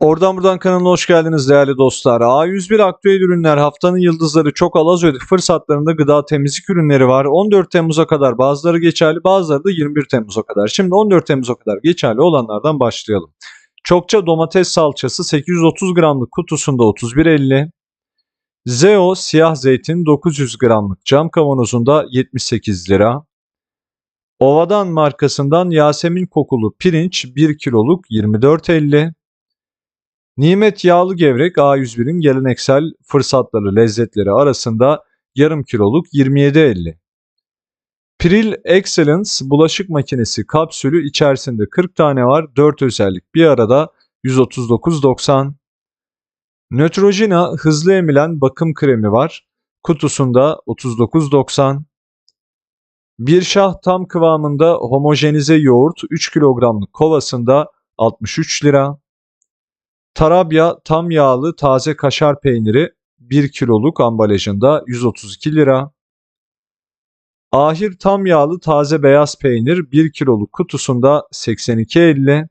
Oradan buradan kanalına hoş geldiniz değerli dostlar. A101 aktüel ürünler haftanın yıldızları çok alaz fırsatlarında gıda temizlik ürünleri var. 14 Temmuz'a kadar bazıları geçerli bazıları da 21 Temmuz'a kadar. Şimdi 14 Temmuz'a kadar geçerli olanlardan başlayalım. Çokça domates salçası 830 gramlık kutusunda 31.50. Zeo siyah zeytin 900 gramlık cam kavanozunda 78 lira. Ovadan markasından Yasemin kokulu pirinç 1 kiloluk 24.50. Nimet yağlı gevrek A101'in geleneksel fırsatları lezzetleri arasında yarım kiloluk 27.50. Pril Excellence bulaşık makinesi kapsülü içerisinde 40 tane var. 4 özellik bir arada 139.90. Neutrogena hızlı emilen bakım kremi var. Kutusunda 39.90. Bir şah tam kıvamında homojenize yoğurt 3 kilogramlık kovasında 63 lira. Tarabya tam yağlı taze kaşar peyniri 1 kiloluk ambalajında 132 lira. Ahir tam yağlı taze beyaz peynir 1 kiloluk kutusunda 82.50.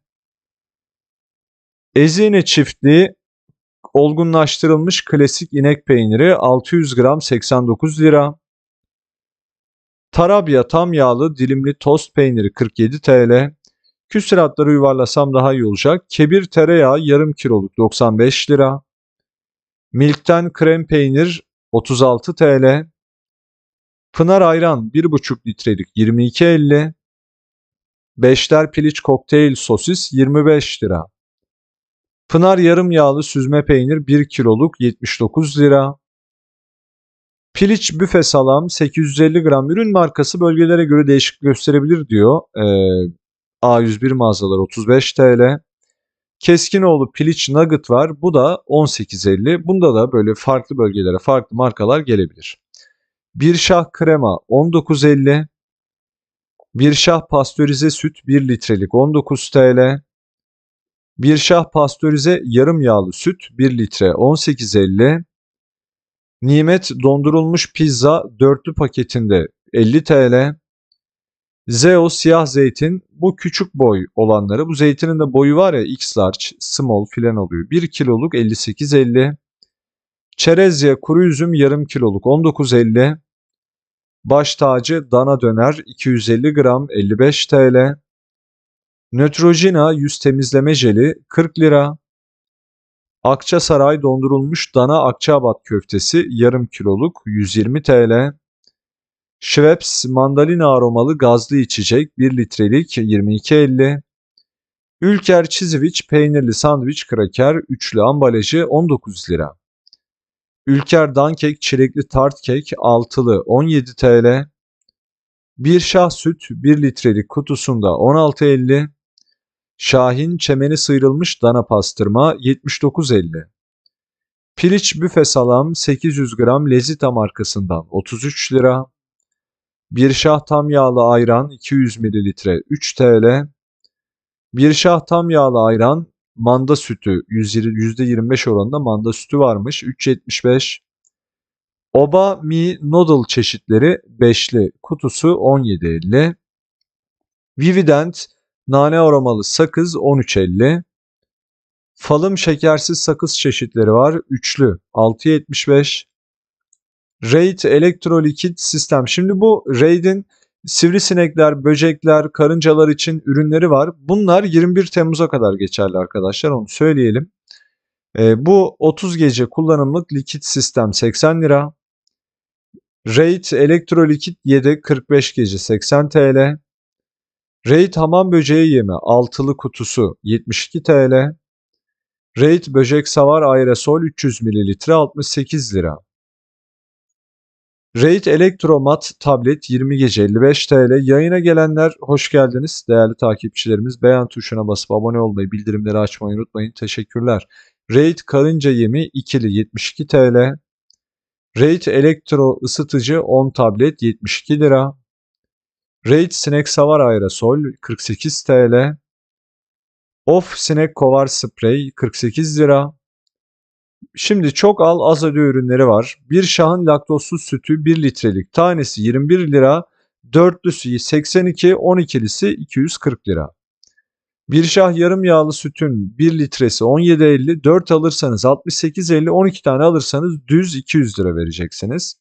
Ezine çiftliği olgunlaştırılmış klasik inek peyniri 600 gram 89 lira. Tarabya tam yağlı dilimli tost peyniri 47 TL. Küsuratları yuvarlasam daha iyi olacak. Kebir tereyağı yarım kiloluk 95 lira. Milk'ten krem peynir 36 TL. Pınar ayran 1,5 litrelik 22.50. Beşler piliç kokteyl sosis 25 lira. Pınar yarım yağlı süzme peynir 1 kiloluk 79 lira. Piliç büfe salam 850 gram ürün markası bölgelere göre değişik gösterebilir diyor. Ee, A101 mağazalar 35 TL. Keskinoğlu piliç nugget var. Bu da 18.50. Bunda da böyle farklı bölgelere farklı markalar gelebilir. Bir şah krema 19.50. Bir şah pastörize süt 1 litrelik 19 TL. Bir şah pastörize yarım yağlı süt 1 litre 18.50. Nimet dondurulmuş pizza dörtlü paketinde 50 TL. Zeo siyah zeytin bu küçük boy olanları. Bu zeytinin de boyu var ya X large, small filan oluyor. 1 kiloluk 58.50. Çerezya kuru üzüm yarım kiloluk 19.50. Baş tacı dana döner 250 gram 55 TL. Neutrogena yüz temizleme jeli 40 lira. Akçasaray dondurulmuş dana akçaabat köftesi yarım kiloluk 120 TL. Schweppes mandalina aromalı gazlı içecek 1 litrelik 22.50. Ülker Çiziviç peynirli sandviç kraker üçlü ambalajı 19 lira. Ülker Dankek çilekli tart kek altılı 17 TL. Bir şah süt 1 litrelik kutusunda 16.50. Şahin çemeni sıyrılmış dana pastırma 79.50. Piliç büfe salam 800 gram Lezita markasından 33 lira. Bir şah tam yağlı ayran 200 mililitre 3 TL. Bir şah tam yağlı ayran manda sütü %25 oranında manda sütü varmış 3.75. Oba mi noodle çeşitleri 5'li kutusu 17.50. Vivident nane aromalı sakız 13.50. Falım şekersiz sakız çeşitleri var. Üçlü 6.75. Raid elektrolikit sistem. Şimdi bu Raid'in sivrisinekler, böcekler, karıncalar için ürünleri var. Bunlar 21 Temmuz'a kadar geçerli arkadaşlar onu söyleyelim. E, bu 30 gece kullanımlık likit sistem 80 lira. Raid elektrolikit yedek 45 gece 80 TL. Raid hamam böceği yemi altılı kutusu 72 TL. Raid böcek savar aerosol 300 ml 68 lira. Raid Elektromat tablet 20 gece 55 TL. Yayına gelenler hoş geldiniz. Değerli takipçilerimiz beğen tuşuna basıp abone olmayı, bildirimleri açmayı unutmayın. Teşekkürler. Raid karınca yemi ikili 72 TL. Raid elektro ısıtıcı 10 tablet 72 lira. Raid sinek savar aerosol 48 TL. Off sinek kovar sprey 48 lira. Şimdi çok al az öde ürünleri var. Bir şahın laktozsuz sütü 1 litrelik tanesi 21 lira. Dörtlüsü 82, 12'lisi 240 lira. Bir şah yarım yağlı sütün 1 litresi 17.50, 4 alırsanız 68.50, 12 tane alırsanız düz 200 lira vereceksiniz.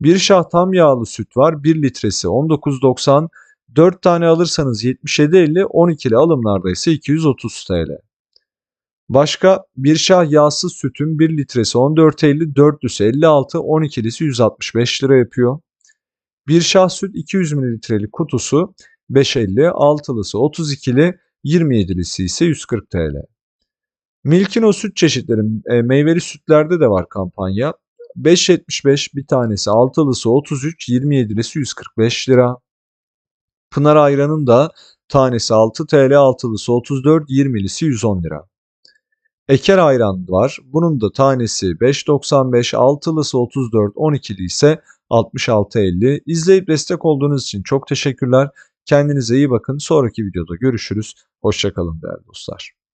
Bir şah tam yağlı süt var 1 litresi 19.90, 4 tane alırsanız 77.50, 12'li alımlarda ise 230 TL. Başka bir şah yağsız sütün 1 litresi 14.50, 4'lüsü 56, 12'lisi 165 lira yapıyor. Bir şah süt 200 mililitrelik kutusu 5.50, 6'lısı 32'li, 27'lisi ise 140 TL. Milk'in o süt çeşitleri e, meyveli sütlerde de var kampanya. 5.75 bir tanesi 6'lısı 33, 27'lisi 145 lira. Pınar ayranın da tanesi 6 TL, 6'lısı 34, 20'lisi 110 lira. Eker ayran var. Bunun da tanesi 5.95, 6'lısı 34, 12'li ise 66.50. İzleyip destek olduğunuz için çok teşekkürler. Kendinize iyi bakın. Sonraki videoda görüşürüz. Hoşçakalın değerli dostlar.